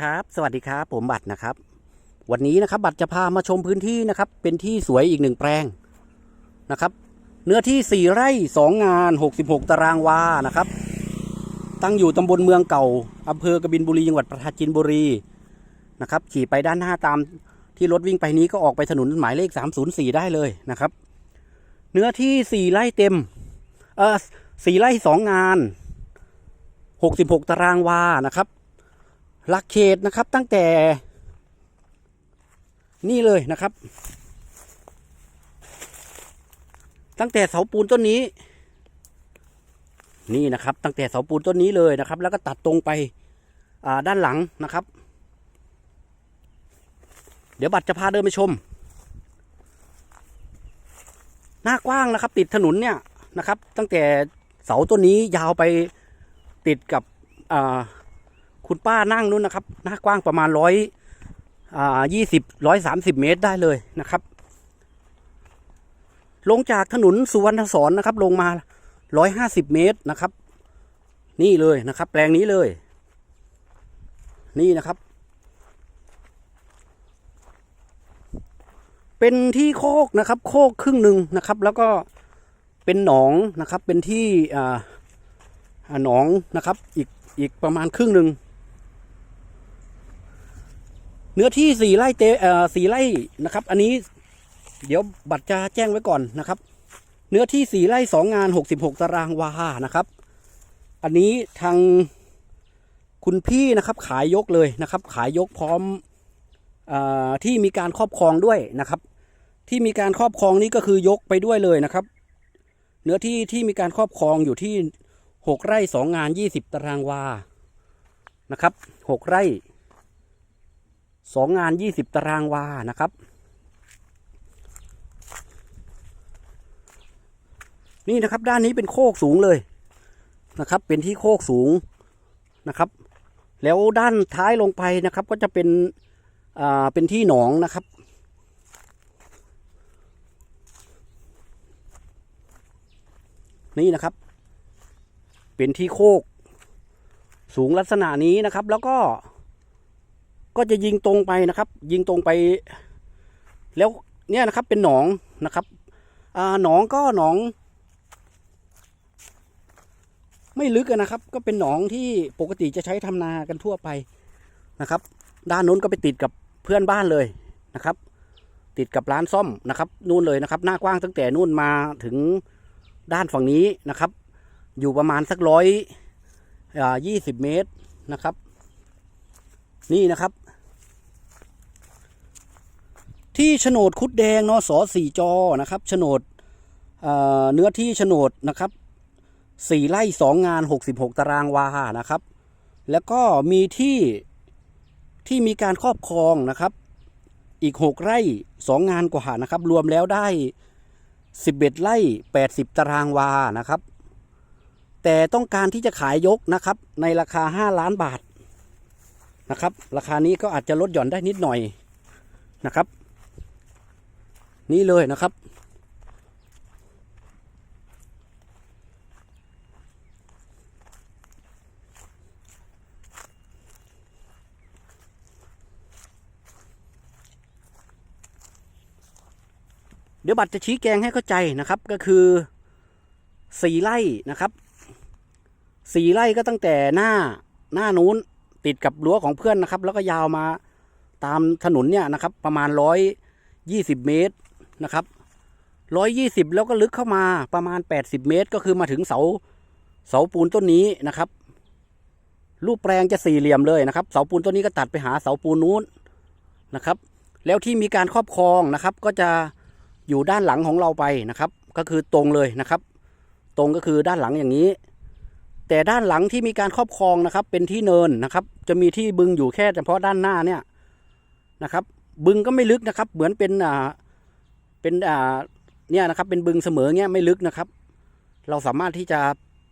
ครับ สวัสดีครับผมบัตรนะครับ วันนี้นะครับ บัตรจะพามาชมพื้นที่นะครับ เป็นที่สวยอีกหนึ่งแปลงนะครับ เนื้อที่ 4 ไร่ 2 งาน 66 ตารางวานะครับ ตั้งอยู่ตำบลเมืองเก่าอำเภอกบินบุรีจังหวัดปราจีนบุรีนะครับ ขี่ไปด้านหน้าตามที่รถวิ่งไปนี้ก็ออกไปถนนหมายเลข 304 ได้เลยนะครับ เนื้อที่ 4 ไร่เต็มเออ4ไร่ 2 งาน 66 ตารางวานะครับ หลักเขตนะครับตั้งแต่ นี่เลยนะครับ ตั้งแต่เสาปูนต้นนี้ นี่นะครับ ตั้งแต่เสาปูนต้นนี้เลยนะครับ แล้วก็ตัดตรงไปด้านหลังนะครับ เดี๋ยวบัตรจะพาเดินไปชม หน้ากว้างนะครับ ติดถนนเนี่ยนะครับ ตั้งแต่เสาต้นนี้ยาวไปติดกับ คุณป้านั่งนู้นนะครับหน้ากว้างประมาณร้อยยี่สิบร้อยสามสิบเมตรได้เลยนะครับ ลงจากถนนสุวรรณสอนนะครับ ลงมาร้อยห้าสิบเมตรนะครับ นี่เลยนะครับ แปลงนี้เลย นี่นะครับ เป็นที่โคกนะครับ โคกครึ่งหนึ่งนะครับ แล้วก็เป็นหนองนะครับ เป็นที่อ่าหนองนะครับ อีกอีกประมาณครึ่งหนึ่ง เนื้อที่สี่ไร่เตเอ่อสี่ไร่นะครับ อันนี้เดี๋ยวบัตรจะแจ้งไว้ก่อนนะครับ เนื้อที่สี่ไร่สองงานหกสิบหกตารางวานะครับ อันนี้ทางคุณพี่นะครับ ขายยกเลยนะครับ ขายยกพร้อมอที่มีการครอบครองด้วยนะครับ ที่มีการครอบครองนี้ก็คือยกไปด้วยเลยนะครับ เนื้อที่ที่มีการครอบครองอยู่ที่หกไร่สองงานยี่สิบตารางวานะครับหกไร่ สองงานยี่สิบตารางวานะครับ นี่นะครับด้านนี้เป็นโคกสูงเลยนะครับ เป็นที่โคกสูงนะครับ แล้วด้านท้ายลงไปนะครับ ก็จะเป็นอ่าเป็นที่หนองนะครับนี่นะครับ เป็นที่โคก สูงลักษณะนี้นะครับ แล้วก็ ก็จะยิงตรงไปนะครับ ยิงตรงไป แล้วเนี่ยนะครับเป็นหนองนะครับอ่าหนองก็หนอง ไม่ลึกนะครับ ก็เป็นหนองที่ปกติจะใช้ทำนากันทั่วไปนะครับ ด้านนู้นก็ไปติดกับเพื่อนบ้านเลยนะครับ ติดกับร้านซ่อมนะครับ นู่นเลยนะครับ หน้ากว้างตั้งแต่นู่นมาถึงด้านฝั่งนี้นะครับ อยู่ประมาณสักร้อยยี่สิบเมตรนะครับ นี่นะครับ ที่โฉนดคุดแดงนสอสี่จอนะครับโฉนดเอ่อเนื้อที่โฉนดนะครับสี่ไร่สองงานหกสิบหกตารางวานะครับ แล้วก็มีที่ที่มีการครอบครองนะครับ อีกหกไร่สองงานกว่านะครับ รวมแล้วได้สิบเอ็ดไร่แปดสิบตารางวานะครับ แต่ต้องการที่จะขายยกนะครับ ในราคาห้าล้านบาทนะครับ ราคานี้ก็อาจจะลดหย่อนได้นิดหน่อยนะครับ นี่เลยนะครับ เดี๋ยวบัตรจะชี้แจงให้เข้าใจนะครับก็คือสี่ไร่นะครับสี่ไร่ก็ตั้งแต่หน้าหน้านู้นติดกับรั้วของเพื่อนนะครับ แล้วก็ยาวมาตามถนนเนี่ยนะครับ ประมาณร้อยยี่สิบเมตร นะครับร้อยยี่สิบแล้วก็ลึกเข้ามาประมาณแปดสิบเมตร ก็คือมาถึงเสาเสาปูนต้นนี้นะครับ รูปแปลงจะสี่เหลี่ยมเลยนะครับ เสาปูนต้นนี้ก็ตัดไปหาเสาปูนนู้นนะครับ แล้วที่มีการครอบครองนะครับ ก็จะอยู่ด้านหลังของเราไปนะครับ ก็คือตรงเลยนะครับ ตรงก็คือด้านหลังอย่างนี้ แต่ด้านหลังที่มีการครอบครองนะครับ เป็นที่เนินนะครับ จะมีที่บึงอยู่แค่เฉพาะด้านหน้าเนี่ยนะครับ บึงก็ไม่ลึกนะครับ เหมือนเป็นอ่า เป็นอ่าเนี่ยนะครับ เป็นบึงเสมอเงี้ยไม่ลึกนะครับ เราสามารถที่จะ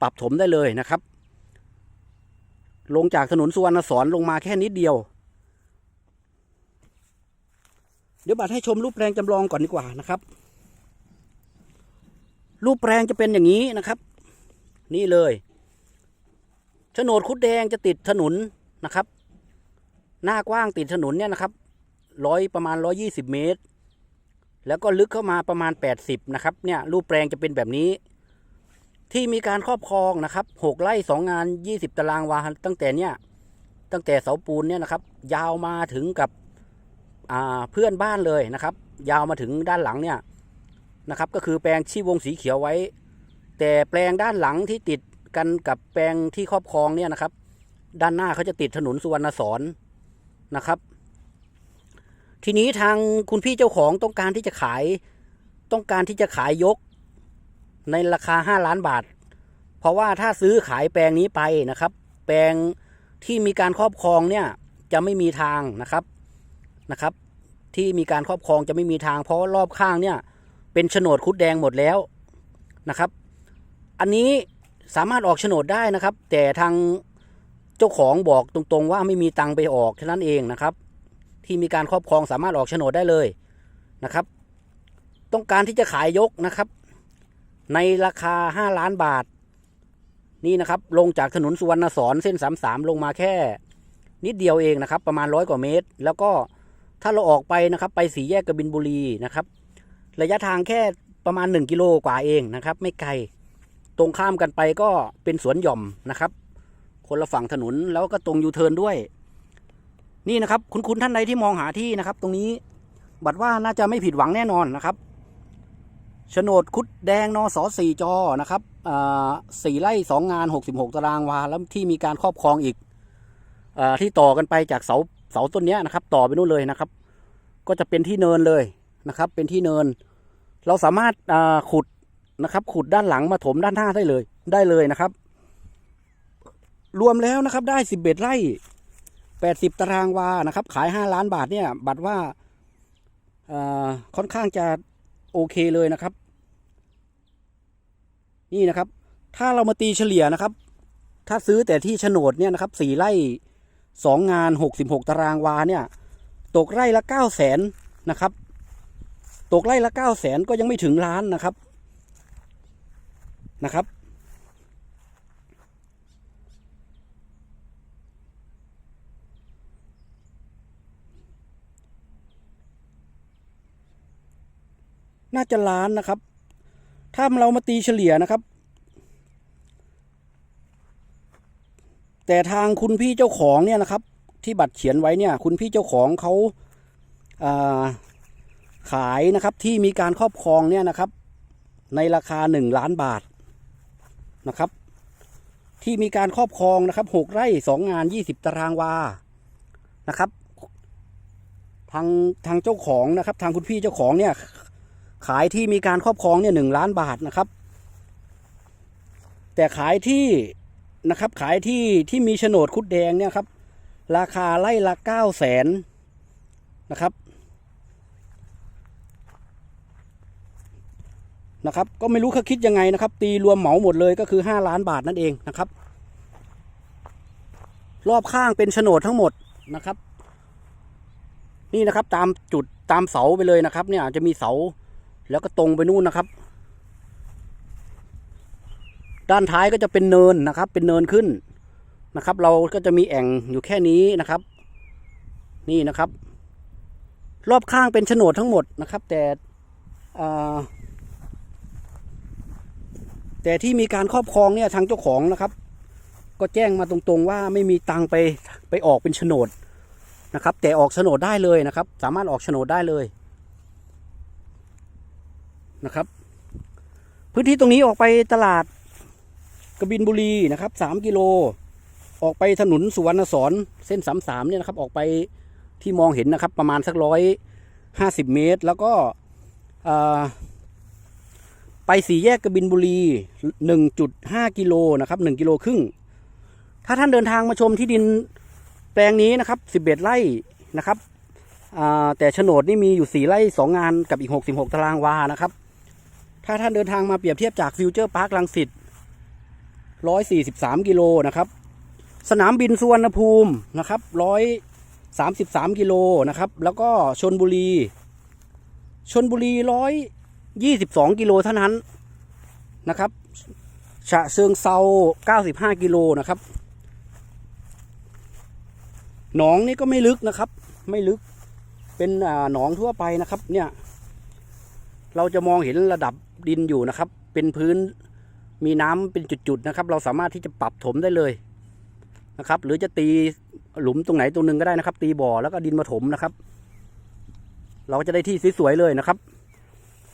ปรับถมได้เลยนะครับ ลงจากถนนสุวรรณสอนลงมาแค่นิดเดียว เดี๋ยวบัตรให้ชมรูปแปลงจำลองก่อนดีกว่านะครับ รูปแปลงจะเป็นอย่างนี้นะครับ นี่เลยโฉนดคุดแดงจะติดถนนนะครับ หน้ากว้างติดถนนเนี่ยนะครับร้อยประมาณร้อยี่สิบเมตร แล้วก็ลึกเข้ามาประมาณแปดสิบนะครับ เนี่ยรูปแปลงจะเป็นแบบนี้ ที่มีการครอบครองนะครับหกไร่สองงานยี่สิบตารางวาตั้งแต่เนี่ยตั้งแต่เสาปูนเนี่ยนะครับ ยาวมาถึงกับอ่าเพื่อนบ้านเลยนะครับ ยาวมาถึงด้านหลังเนี่ยนะครับ ก็คือแปลงชีวงสีเขียวไว้ แต่แปลงด้านหลังที่ติดกันกับแปลงที่ครอบครองเนี่ยนะครับ ด้านหน้าเขาจะติดถนนสุวรรณสอนนะครับ ทีนี้ทางคุณพี่เจ้าของต้องการที่จะขาย ต้องการที่จะขายยก ในราคาห้าล้านบาท เพราะว่าถ้าซื้อขายแปลงนี้ไปนะครับ แปลงที่มีการครอบครองเนี่ยจะไม่มีทางนะครับนะครับ ที่มีการครอบครองจะไม่มีทาง เพราะรอบข้างเนี่ยเป็นโฉนดคุดแดงหมดแล้วนะครับ อันนี้สามารถออกโฉนดได้นะครับ แต่ทางเจ้าของบอกตรงๆว่าไม่มีตังค์ไปออกแค่นั้นเองนะครับ ที่มีการครอบครองสามารถออกโฉนดได้เลยนะครับ ต้องการที่จะขายยกนะครับ ในราคา 5 ล้านบาท นี่นะครับ ลงจากถนนสุวรรณสอนเส้น 33 ลงมาแค่ นิดเดียวเองนะครับ ประมาณร้อยกว่าเมตร แล้วก็ถ้าเราออกไปนะครับ ไปสีแยกกบินบุรีนะครับ ระยะทางแค่ประมาณ 1 กิโลกว่าเองนะครับ ไม่ไกลตรงข้ามกันไปก็เป็นสวนหย่อมนะครับ คนละฝั่งถนนแล้วก็ตรงยูเทิร์นด้วย นี่นะครับ คุณคุณท่านใดที่มองหาที่นะครับ ตรงนี้บัตรว่าน่าจะไม่ผิดหวังแน่นอนนะครับโฉนดคุดแดงนอสอสี่จอนะครับสี่ไร่สองงานหกสิบหกตารางวาแล้วที่มีการครอบครองอีกอาที่ต่อกันไปจากเสาเสาต้นนี้นะครับ ต่อไปนู่นเลยนะครับ ก็จะเป็นที่เนินเลยนะครับ เป็นที่เนิน เราสามารถอ่าขุดนะครับ ขุดด้านหลังมาถมด้านหน้าได้เลย ได้เลยนะครับ รวมแล้วนะครับ ได้สิบเอ็ดไร่ แปดสิบตารางวานะครับ ขายห้าล้านบาทเนี่ย บัตรว่าค่อนข้างจะโอเคเลยนะครับ นี่นะครับ ถ้าเรามาตีเฉลี่ยนะครับ ถ้าซื้อแต่ที่โฉนดเนี่ยนะครับสี่ไร่สองงานหกสิบหกตารางวาเนี่ย ตกไร่ละเก้าแสนนะครับ ตกไร่ละเก้าแสนก็ยังไม่ถึงล้านนะครับนะครับ น่าจะล้านนะครับ ถ้าเรามาตีเฉลี่ยนะครับ แต่ทางคุณพี่เจ้าของเนี่ยนะครับ ที่บัตรเขียนไว้เนี่ย คุณพี่เจ้าของเขาาขายนะครับที่มีการครอบครองเนี่ยนะครับ ในราคาหนึ่งล้านบาทนะครับ ที่มีการครอบครองนะครับหกไร่สองงานยี่สิบตารางวานะครับทางทางเจ้าของนะครับ ทางคุณพี่เจ้าของเนี่ย ขายที่มีการครอบครองเนี่ยหนึ่งล้านบาทนะครับ แต่ขายที่นะครับ ขายที่ที่มีโฉนดคุดแดงเนี่ยครับ ราคาไร่ละเก้าแสนนะครับนะครับก็ไม่รู้เขาคิดยังไงนะครับ ตีรวมเหมาหมดเลยก็คือห้าล้านบาทนั่นเองนะครับ รอบข้างเป็นโฉนดทั้งหมดนะครับ นี่นะครับตามจุดตามเสาไปเลยนะครับ เนี่ยจะมีเสา แล้วก็ตรงไปนู่นนะครับ ด้านท้ายก็จะเป็นเนินนะครับ เป็นเนินขึ้นนะครับ เราก็จะมีแอ่งอยู่แค่นี้นะครับ นี่นะครับ รอบข้างเป็นโฉนดทั้งหมดนะครับ แต่แต่ที่มีการครอบครองเนี่ยทางเจ้าของนะครับ ก็แจ้งมาตรงๆว่าไม่มีตังไปไปออกเป็นโฉนดนะครับ แต่ออกโฉนดได้เลยนะครับ สามารถออกโฉนดได้เลย นะครับ พื้นที่ตรงนี้ออกไปตลาดกบินบุรีนะครับสามกิโล ออกไปถนนสุวรรณสอนเส้นสามสามเนี่ยนะครับออกไปที่มองเห็นนะครับ ประมาณสักร้อยห้าสิบเมตร แล้วก็ไปสี่แยกกบินบุรีหนึ่งจุดห้ากิโลนะครับหนึ่งกิโลครึ่ง ถ้าท่านเดินทางมาชมที่ดินแปลงนี้นะครับสิบเอ็ดไร่นะครับแต่โฉนดนี่มีอยู่สี่ไร่สองงานกับอีกหกสิบหกตารางวานะครับ ถ้าท่านเดินทางมาเปรียบเทียบจากฟิวเจอร์พาร์คลังสิตร้อยสี่สิบสามกิโลนะครับ สนามบินสุวรรณภูมินะครับร้อยสามสิบสามกิโลนะครับ แล้วก็ชนบุรี ชนบุรีร้อยยี่สิบสองกิโลเท่านั้นนะครับ ฉะเชิงเซาเก้าสิบห้ากิโลนะครับ หนองนี่ก็ไม่ลึกนะครับ ไม่ลึก เป็นหนองทั่วไปนะครับ เนี่ย เราจะมองเห็นระดับ ดินอยู่นะครับ เป็นพื้นมีน้ำเป็นจุดๆนะครับ เราสามารถที่จะปรับถมได้เลยนะครับ หรือจะตีหลุมตรงไหนตรงหนึงก็ได้นะครับ ตีบ่อแล้วก็ดินมาถมนะครับ เราก็จะได้ที่สวยๆเลยนะครับ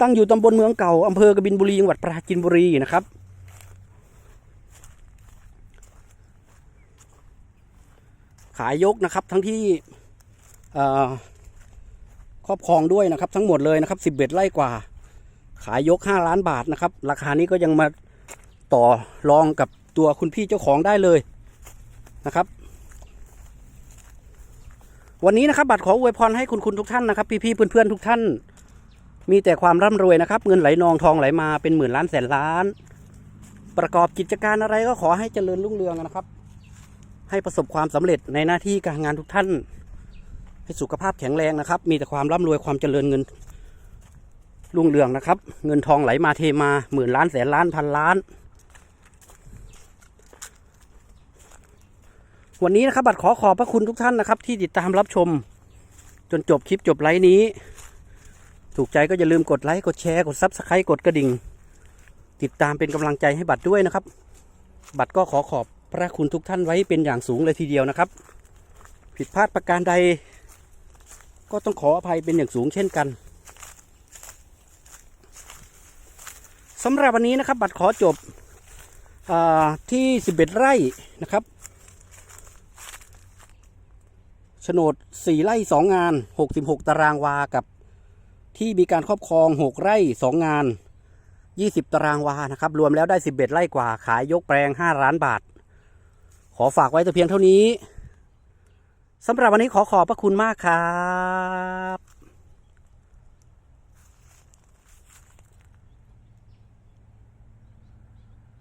ตั้งอยู่ตำบลเมืองเก่าอำเภอกบินบุรีจังหวัดปราจีนบุรีนะครับขายยกนะครับทั้งที่ครอบครองด้วยนะครับ ทั้งหมดเลยนะครับสิบเอ็ดไร่กว่า ขายยกห้าล้านบาทนะครับ ราคานี้ก็ยังมาต่อรองกับตัวคุณพี่เจ้าของได้เลยนะครับ วันนี้นะครับบัตรขออวยพรให้คุณคุณทุกท่านนะครับ พี่ๆเพื่อนๆทุกท่าน มีแต่ความร่ำรวยนะครับ เงินไหลนองทองไหลมาเป็นหมื่นล้านแสนล้าน ประกอบกิจการอะไรก็ขอให้เจริญรุ่งเรืองนะครับ ให้ประสบความสำเร็จในหน้าที่การงานทุกท่าน ให้สุขภาพแข็งแรงนะครับ มีแต่ความร่ำรวยความเจริญเงิน รุ่งเรืองนะครับ เงินทองไหลมาเทมาหมื่นล้านแสนล้านพันล้าน วันนี้นะครับ บัตรขอขอบพระคุณทุกท่านนะครับ ที่ติดตามรับชม จนจบคลิปจบไลฟ์นี้ ถูกใจก็อย่าลืมกดไลค์กดแชร์กดซับสไครต์กดกระดิ่ง ติดตามเป็นกำลังใจให้บัตรด้วยนะครับ บัตรก็ขอขอบพระคุณทุกท่านไว้เป็นอย่างสูงเลยทีเดียวนะครับ ผิดพลาดประการใด ก็ต้องขออภัยเป็นอย่างสูงเช่นกัน สำหรับวันนี้นะครับ บัตรขอจบอ่าที่11ไร่นะครับโฉนด4ไร่2งาน66ตารางวากับที่มีการครอบครอง6ไร่2งาน20ตารางวานะครับ รวมแล้วได้11ไร่กว่าขายยกแปลง5ล้านบาท ขอฝากไว้แต่เพียงเท่านี้สำหรับวันนี้ขอขอบพระคุณมากครับ